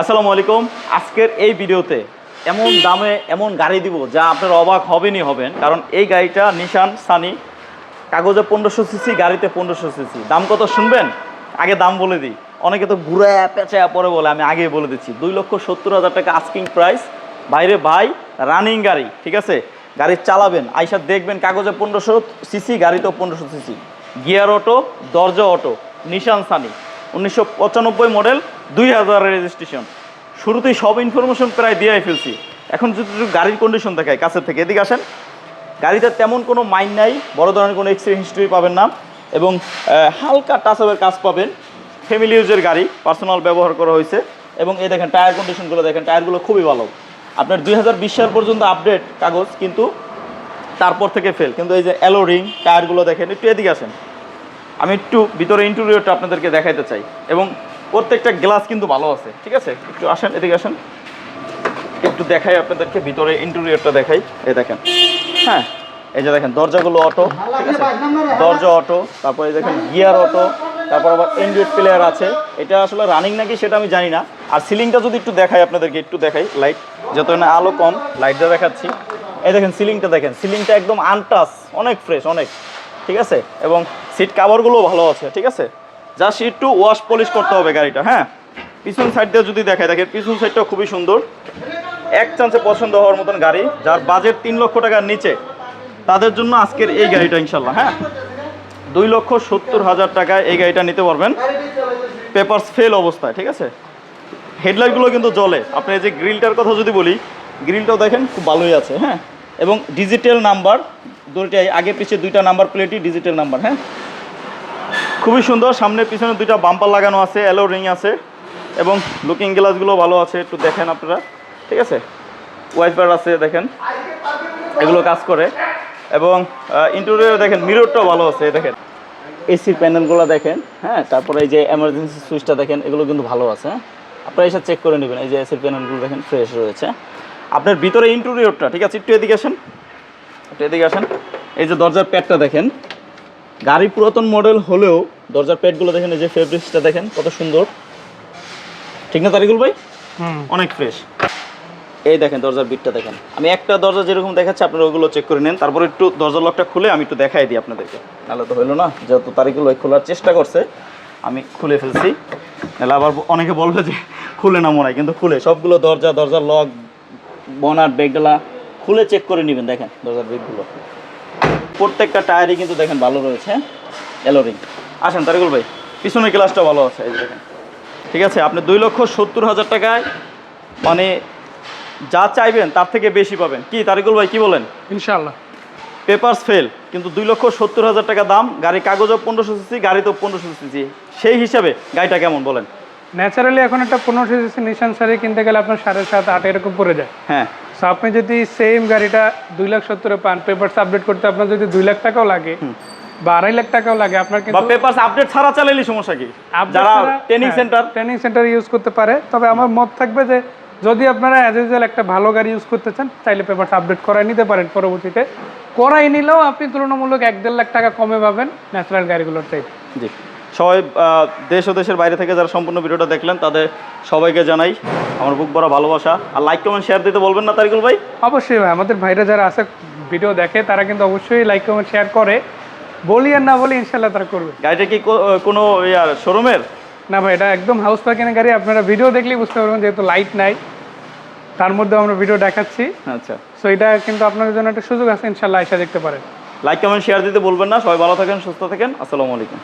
আসসালামু আলাইকুম। আজকের এই ভিডিওতে এমন দামে এমন গাড়ি দিব যা আপনার অবাক হবেনই হবেন, কারণ এই গাড়িটা নিশান সানি কাগজে পনেরোশো সিসি, গাড়িতে পনেরোশো সিসি। দাম কত শুনবেন? আগে দাম বলে দিই। অনেকে তো ঘুরে পেঁচা পরে বলে, আমি আগে বলে দিচ্ছি। দুই লক্ষ সত্তর হাজার টাকা আস্কিং প্রাইস বাইরে ভাই রানিং গাড়ি, ঠিক আছে? গাড়ি চালাবেন, আইসা দেখবেন কাগজে পনেরোশো সিসি, গাড়িতেও পনেরোশো সিসি। গিয়ার অটো দরজা অটো নিশান সানি উনিশশো পঁচানব্বই মডেল দুই হাজারের রেজিস্ট্রেশন শুরুতেই সব ইনফরমেশন প্রায় দিয়ে ফেলছি। এখন যদি গাড়ির কন্ডিশন দেখায় কাছের থেকে। এদিকে আসেন। গাড়িতে তেমন কোনো মাইন নাই, বড় ধরনের কোনো এক্সিডেন্ট হিস্ট্রি পাবেন না এবং হালকা টাচ আপের কাজ পাবেন। ফ্যামিলি ইউজের গাড়ি পার্সোনাল ব্যবহার করা হয়েছে। এবং এই দেখেন টায়ার কন্ডিশনগুলো দেখেন টায়ারগুলো খুবই ভালো। আপনার দুই হাজার বিশ সাল পর্যন্ত আপডেট কাগজ, কিন্তু তারপর থেকে ফেল কিন্তু এই যে অ্যালো রিং টায়ারগুলো দেখেন, একটু এদিকে আসেন। আমি একটু ভিতরে ইন্টেরিয়রটা আপনাদেরকে দেখাইতে চাই। এবং প্রত্যেকটা গ্লাস কিন্তু ভালো আছে ঠিক আছে? একটু আসেন এদিকে আসেন। একটু দেখাই আপনাদেরকে ভিতরে ইন্টেরিয়রটা দেখাই। এ দেখেন। হ্যাঁ এই যে দেখেন দরজাগুলো অটো ঠিক আছে? দরজা অটো তারপরে দেখেন গিয়ার অটো তারপর আবার এন্ড্রয়েড প্লেয়ার আছে। এটা আসলে রানিং নাকি সেটা আমি জানি না। আর সিলিংটা যদি একটু দেখাই আপনাদেরকে একটু দেখাই লাইট যত না আলো কম লাইটটা দেখাচ্ছি। এই দেখেন সিলিংটা দেখেন সিলিংটা একদম আনটাস অনেক ফ্রেশ অনেক ঠিক আছে? এবং সিট কাভারগুলো ভালো আছে, ঠিক আছে? জাস্ট একটু ওয়াশ পলিশ করতে হবে গাড়িটা হ্যাঁ? পিছন সাইড দিয়ে যদি দেখায় দেখেন, পিছন সাইডটা খুবই সুন্দর। এক চান্সে পছন্দ হওয়ার মতন গাড়ি, যার বাজেট তিন লক্ষ টাকার নিচে। তাদের জন্য আজকের এই গাড়িটা ইনশাল্লাহ হ্যাঁ? দুই লক্ষ সত্তর হাজার টাকায় এই গাড়িটা নিতে পারবেন। পেপারস ফেল অবস্থায়, ঠিক আছে? হেডলাইটগুলো কিন্তু জ্বলে। আপনি যে গ্রিলটার কথা যদি বলি গ্রিলটাও দেখেন খুব ভালোই আছে হ্যাঁ? এবং ডিজিটাল নাম্বার দুইটাই, আগে পিছিয়ে দুইটা নাম্বার প্লেটই ডিজিটাল নাম্বার হ্যাঁ? খুবই সুন্দর, সামনে পিছনে দুইটা বাম্পার লাগানো আছে অ্যালো রিং আছে, এবং লুকিং গ্লাসগুলো ভালো আছে, একটু দেখেন আপনারা, ঠিক আছে? ওয়াইফার আছে, দেখেন, এগুলো কাজ করে, এবং ইন্টেরিয়র দেখেন মিররটাও ভালো আছে দেখেন। এসির প্যানেলগুলো দেখেন হ্যাঁ তারপরে এই যে এমার্জেন্সি সুইচটা দেখেন, এগুলো কিন্তু ভালো আছে হ্যাঁ। আপনারা এসে চেক করে নেবেন, এই যে এসির প্যানেলগুলো দেখেন ফ্রেশ রয়েছে। আপনার ভিতরে ইন্টেরিয়রটা ঠিক আছে, একটু এদিকে আসেন, একটু এদিকে আসেন, এই যে দরজার প্যাডটা দেখেন গাড়ি পুরাতন মডেল হলেও দরজার প্যাডগুলো দেখেন এই যে ফেব্রিক্সটা দেখেন কত সুন্দর। ঠিক না তারিকুল ভাই? হুম। অনেক ফ্রেশ এই দেখেন দরজার বিটটা দেখেন। আমি একটা দরজা যেরকম দেখাচ্ছি আপনারা ওগুলো চেক করে নেন। তারপর একটু দরজার লকটা খুলে আমি একটু দেখাই দিই আপনাদেরকে। নাহলে তো হইল না যেহেতু তারিকুল ভাই খোলার চেষ্টা করছে আমি খুলে ফেলছি। নাহলে আবার অনেকে বলবে যে খুলে না মনে হয় কিন্তু খুলে। সবগুলো দরজা দরজার লক বনার বেগডালা খুলে চেক করে নেবেন দেখেন দরজার বেগগুলো প্রত্যেকটা টায়ারই কিন্তু দেখেন ভালো রয়েছে এলোরিং আসেন তারিকুল ভাই পিছনের গ্লাসটা ভালো আছে এই দেখেন। ঠিক আছে আপনি দুই লক্ষ সত্তর হাজার টাকায় মানে যা চাইবেন তার থেকে বেশি পাবেন। কি তারিকুল ভাই কি বলেন? ইনশাল্লাহ পেপারস ফেল কিন্তু দুই লক্ষ সত্তর হাজার টাকা দাম গাড়ি কাগজও পনেরোশো সিসি গাড়িতেও পনেরোশো সিসি। সেই হিসাবে গাড়িটা কেমন বলেন? ন্যাচারালি এখন একটা পনেরোশো সিসি নিশান সারি কিনতে গেলে আপনার সাড়ে সাত আট এরকম পড়ে যায়। হ্যাঁ। সো আপনি যদি সেম গাড়িটা দুই লাখ সত্তরে পান পেপারস আপডেট করতে আপনার যদি দুই লাখ টাকাও লাগে বা আড়াই লাখ টাকাও লাগে আপনার কিন্তু পেপারস আপডেট ছাড়া চালাইলে সমস্যা কি? যারা training centre training centre use করতে পারে। তবে আমার মত থাকবে যে যদি আপনারা অ্যাজ ইউজুয়াল একটা ভালো গাড়ি ইউজ করতে চান পেপারস আপডেট করাই নিতে পারেন পরবর্তীতে। করাই নিলেও আপনি তুলনামূলক এক দেড় লাখ টাকা কমে পাবেন ন্যাচারাল গাড়িগুলোর চাইতে। জি। সবাই দেশ ও দেশের বাইরে থেকে যারা সম্পূর্ণ ভিডিওটা দেখলেন তাদের সবাইকে জানাই আমার বুক বড় ভালোবাসা। আর লাইক কমেন্ট শেয়ার দিতে বলবেন না তারিকুল ভাই? অবশ্যই ভাই আমাদের ভাইরা যারা আছে ভিডিও দেখে তারা কিন্তু অবশ্যই লাইক কমেন্ট শেয়ার করে। বলি আর না বলি ইনশাল্লাহ তারা করবে। গাড়িটা কি কোনো ইয়ার শোরুমের না ভাই এটা একদম হাউস পার্কিং গাড়ি আপনারা ভিডিও দেখলেই বুঝতে পারবেন যেহেতু লাইট নাই। তার মধ্যে আমরা ভিডিও দেখাচ্ছি। আচ্ছা। সো এটা কিন্তু আপনাদের জন্য একটা সুযোগ আছে ইনশাল্লাহ এসে দেখতে পারেন। লাইক কমেন্ট শেয়ার দিতে বলবেন না। সবাই ভালো থাকেন সুস্থ থাকেন। আসসালামু আলাইকুম।